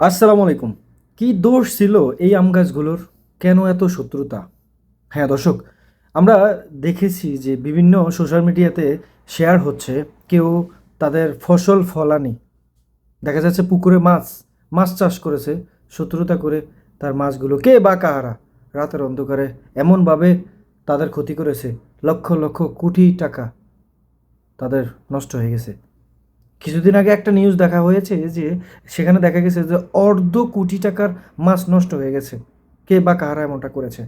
আসসালামু আলাইকুম। কি দোষ ছিল এই আম গাছগুলোর? কেন এত শত্রুতা? হ্যাঁ দর্শক, আমরা দেখেছি যে বিভিন্ন সোশ্যাল মিডিয়াতে শেয়ার হচ্ছে, কেউ তাদের ফসল ফলানি। দেখা যাচ্ছে পুকুরে মাছ মাছ চাষ করেছে, শত্রুতা করে তার মাছগুলো কে বা কাহারা রাতের অন্ধকারে এমনভাবে তাদের ক্ষতি করেছে, লক্ষ লক্ষ কোটি টাকা তাদের নষ্ট হয়ে গেছে। কিছুদিন আগে একটা নিউজ দেখা হয়েছে যে সেখানে দেখা গেছে যে অর্ধ কোটি টাকার মাছ নষ্ট হয়ে গেছে। কে বা কাহারা এমনটা করেছে?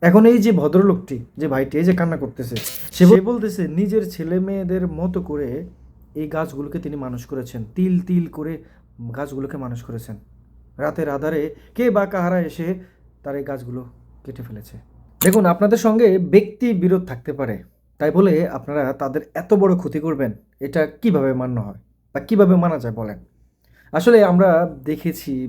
এখন এই যে ভদ্রলোকটি যে ভাইটি এই যে কান্না করতেছে সে বল- বলতেছে নিজের ছেলে মেয়েদের মতো করে এই গাছগুলোকে তিনি মানুষ করেছেন। তিল তিল করে গাছগুলোকে মানুষ করেছেন। রাতের আধারে কে বা কাহারা এসে তার এই গাছগুলো কেটে ফেলেছে। দেখুন আপনাদের সঙ্গে ব্যক্তি বিরোধ থাকতে পারে। তাই বলে আপনারা তাদের এত বড় ক্ষতি করবেন এটা কীভাবে মান্য হয়? বা কীভাবে মানা যায় বলেন? আসলে আমরা দেখেছি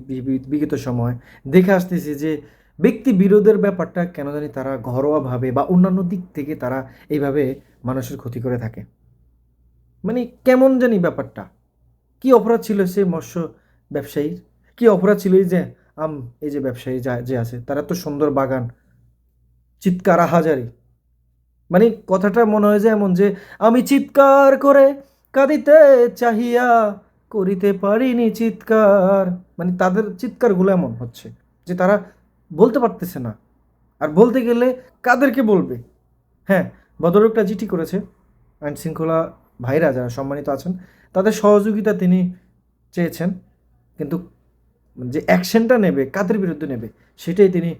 বিগত সময় দেখে আসতেছি যে ব্যক্তি বিরোধের ব্যাপারটা কেন জানি তারা ঘরোয়াভাবে বা অন্যান্য দিক থেকে তারা এইভাবে মানুষের ক্ষতি করে থাকে। মানে কেমন জানি ব্যাপারটা? কি অপরাধ ছিল সে মৎস্য ব্যবসায়ীর? কি অপরাধ ছিল এই যে, আম, এই যে ব্যবসায়ী যা, যে আছে, তারা তো সুন্দর বাগান, চিৎকার হাজারি মানে কথাটা মনে হয় যে এমন যে, আমি চিৎকার করে কাঁদিতে চাহিয়া করিতে পারিনি চিৎকার। মানে তাদের চিৎকারগুলো এমন হচ্ছে যে তারা বলতে পারতেছে না। আর বলতে গেলে কাদেরকে বলবে? হ্যাঁ ভদ্রলোকটা চিঠি করেছে আইন শৃঙ্খলা ভাইরা যারা সম্মানিত আছেন, তাদের সহযোগিতা তিনি চেয়েছেন, কিন্তু যে অ্যাকশনটা নেবে, কাদের বিরুদ্ধে নেবে, সেটাই তিনি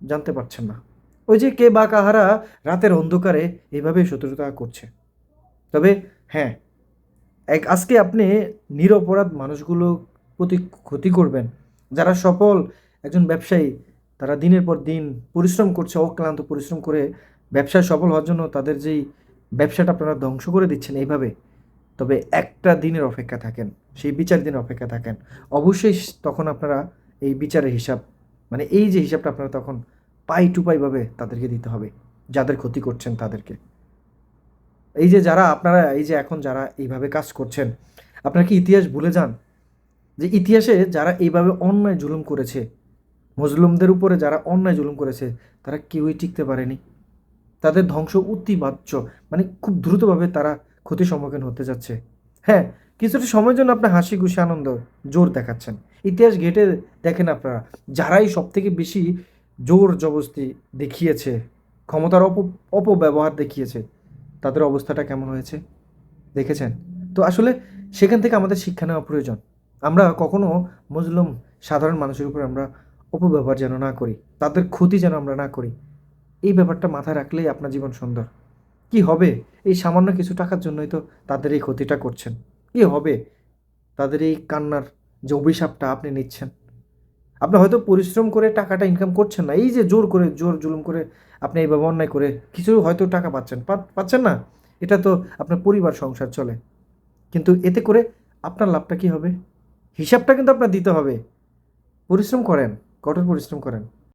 জানতে পারছেন না। ওই যে কে বা কাহারা রাতের অন্ধকারে এইভাবেই শত্রুতা করছে। তবে হ্যাঁ এক, আজকে আপনি নিরপরাধ মানুষগুলো প্রতি ক্ষতি করবেন। যারা সফল একজন ব্যবসায়ী, তারা দিনের পর দিন পরিশ্রম করছে, অক্লান্ত পরিশ্রম করে ব্যবসায় সফল হওয়ার জন্য তাদের যেই ব্যবসাটা আপনারা ধ্বংস করে দিচ্ছেন এইভাবে, তবে একটা দিনের অপেক্ষা থাকেন, সেই বিচার দিনের অপেক্ষা থাকেন। অবশ্যই তখন আপনারা এই বিচারের হিসাব মানে এই যে হিসাবটা আপনারা তখন পাই টু পাইভাবে তাদেরকে দিতে হবে, যাদের ক্ষতি করছেন তাদেরকে। এই যে যারা আপনারা, এই যে এখন যারা এইভাবে কাজ করছেন, আপনারা কি ইতিহাস ভুলে যান? যে ইতিহাসে যারা এইভাবে অন্যায় জুলুম করেছে, মুসলিমদের উপরে যারা অন্যায় জুলুম করেছে, তারা কেউই টিকতে পারেনি। তাদের ধ্বংস অতিবাচ্য মানে খুব দ্রুতভাবে তারা ক্ষতির সম্মুখীন হতে যাচ্ছে। হ্যাঁ কিছুটা সময়ের জন্য আপনি হাসি খুশি আনন্দ, জোর দেখাচ্ছেন। ইতিহাস ঘেটে দেখেন আপনারা, যারাই সব থেকে বেশি জোর জবস্তি দেখিয়েছে, ক্ষমতার অপ, অপব্যবহার দেখিয়েছে তাদের অবস্থাটা কেমন হয়েছে? দেখেছেন? তো আসলে সেখান থেকে আমাদের শিক্ষা নেওয়া প্রয়োজন। আমরা কখনো মুসলিম, সাধারণ মানুষের উপর আমরা অপব্যবহার যেন না করি, তাদের ক্ষতি যেন আমরা না করি, এই ব্যাপারটা মাথায় রাখলেই আপনার জীবন সুন্দর। কি হবে? এই সামান্য কিছু টাকার জন্যই তো তাদের এই ক্ষতিটা করছেন। কি হবে? তাদের এই কান্নার যে অভিশাপটা আপনি নিচ্ছেন। আপনি হয়তো পরিশ্রম করে টাকাটা ইনকাম করছেন না, এই যে জোর করে, জোর জুলুম করে আপনি এইভাবে অন্যায় করে কিছু হয়তো টাকা পাচ্ছেন পাচ্ছেন না, এটা তো আপনার পরিবার সংসার চলে। কিন্তু এতে করে আপনার লাভটা কী হবে? হিসাবটা কিন্তু আপনার দিতে হবে। পরিশ্রম করেন, কঠোর পরিশ্রম করেন।